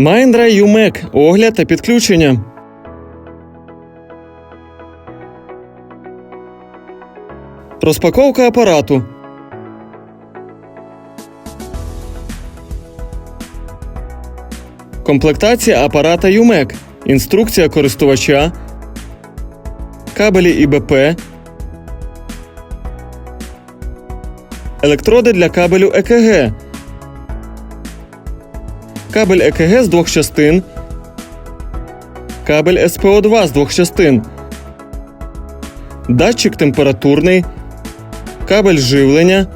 Mindra UMEC – огляд та підключення. Розпаковка апарату. Комплектація апарата UMEC. Інструкція користувача. Кабелі ІБП. Електроди для кабелю ЕКГ. Кабель ЕКГ з двох частин. Кабель СПО2 з двох частин. Датчик температурний. Кабель живлення.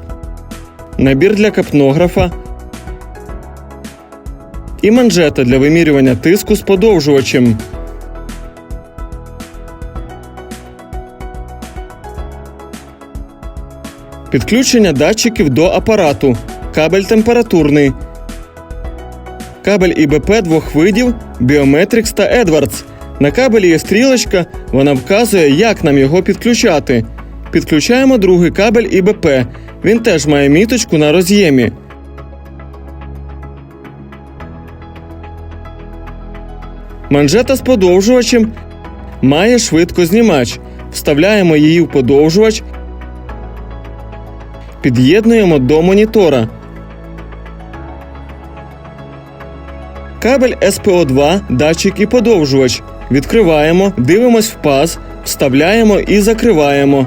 Набір для капнографа. І манжета для вимірювання тиску з подовжувачем. Підключення датчиків до апарату. Кабель температурний. Кабель ІБП двох видів Biometrix та Edwards. На кабелі є стрілочка, вона вказує, як нам його підключати. Підключаємо другий кабель ІБП. Він теж має міточку на роз'ємі. Манжета з подовжувачем має швидкознімач. Вставляємо її в подовжувач. Під'єднуємо до монітора. Кабель СПО2, датчик і подовжувач. Відкриваємо, дивимось в паз, вставляємо і закриваємо.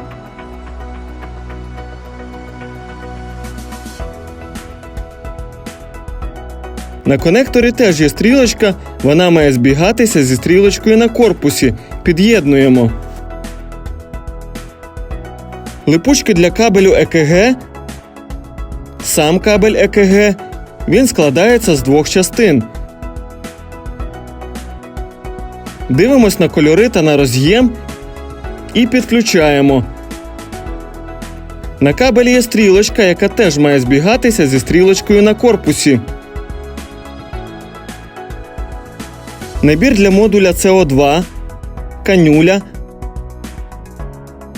На конекторі теж є стрілочка, вона має збігатися зі стрілочкою на корпусі. Під'єднуємо. Липучки для кабелю ЕКГ. Сам кабель ЕКГ. Він складається з двох частин. Дивимось на кольори та на роз'єм і підключаємо. На кабелі є стрілочка, яка теж має збігатися зі стрілочкою на корпусі. Набір для модуля СО2, канюля,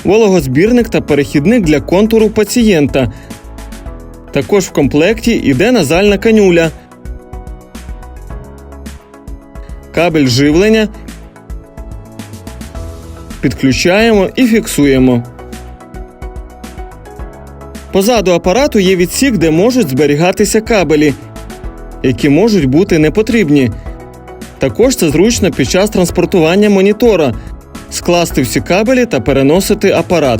вологозбірник та перехідник для контуру пацієнта. Також в комплекті йде назальна канюля, кабель живлення. Підключаємо і фіксуємо. Позаду апарату є відсік, де можуть зберігатися кабелі, які можуть бути непотрібні. Також це зручно під час транспортування монітора скласти всі кабелі та переносити апарат.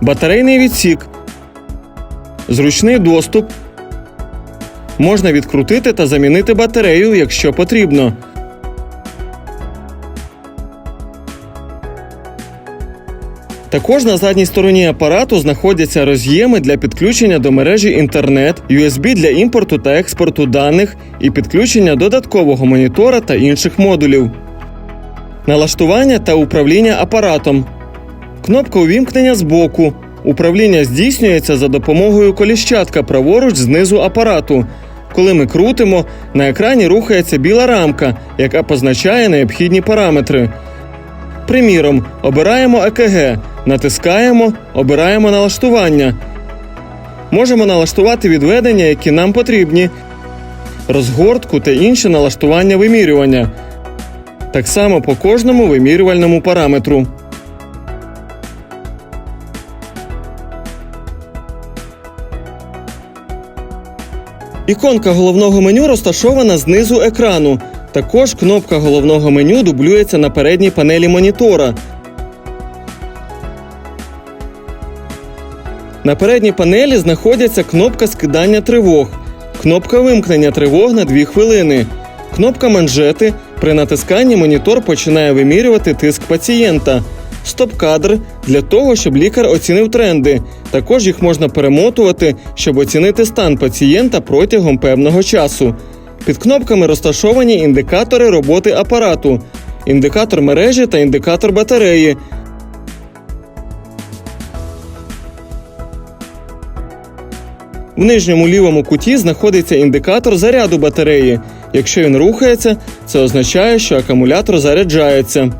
Батарейний відсік. Зручний доступ. Можна відкрутити та замінити батарею, якщо потрібно. Також на задній стороні апарату знаходяться роз'єми для підключення до мережі інтернет, USB для імпорту та експорту даних і підключення додаткового монітора та інших модулів. Налаштування та управління апаратом. Кнопка увімкнення збоку. Управління здійснюється за допомогою коліщатка праворуч знизу апарату. Коли ми крутимо, на екрані рухається біла рамка, яка позначає необхідні параметри. Приміром, обираємо ЕКГ, натискаємо, обираємо налаштування. Можемо налаштувати відведення, які нам потрібні, розгортку та інші налаштування вимірювання. Так само по кожному вимірювальному параметру. Іконка головного меню розташована знизу екрану. Також кнопка головного меню дублюється на передній панелі монітора. На передній панелі знаходяться кнопка скидання тривог, кнопка вимкнення тривог на 2 хвилини, кнопка манжети. При натисканні монітор починає вимірювати тиск пацієнта. Стоп-кадр для того, щоб лікар оцінив тренди. Також їх можна перемотувати, щоб оцінити стан пацієнта протягом певного часу. Під кнопками розташовані індикатори роботи апарату, індикатор мережі та індикатор батареї. В нижньому лівому куті знаходиться індикатор заряду батареї. Якщо він рухається, це означає, що акумулятор заряджається.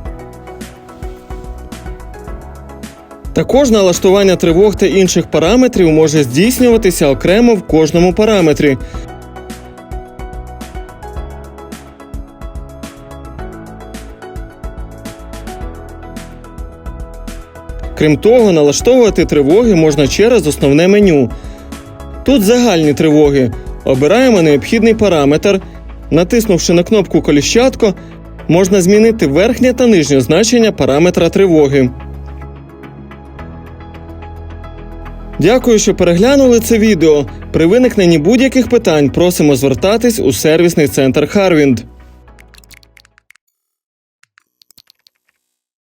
Також налаштування тривог та інших параметрів може здійснюватися окремо в кожному параметрі. Крім того, налаштовувати тривоги можна через основне меню. Тут загальні тривоги. Обираємо необхідний параметр. Натиснувши на кнопку коліщатко, можна змінити верхнє та нижнє значення параметра тривоги. Дякую, що переглянули це відео. При виникненні будь-яких питань просимо звертатись у сервісний центр Харвінд.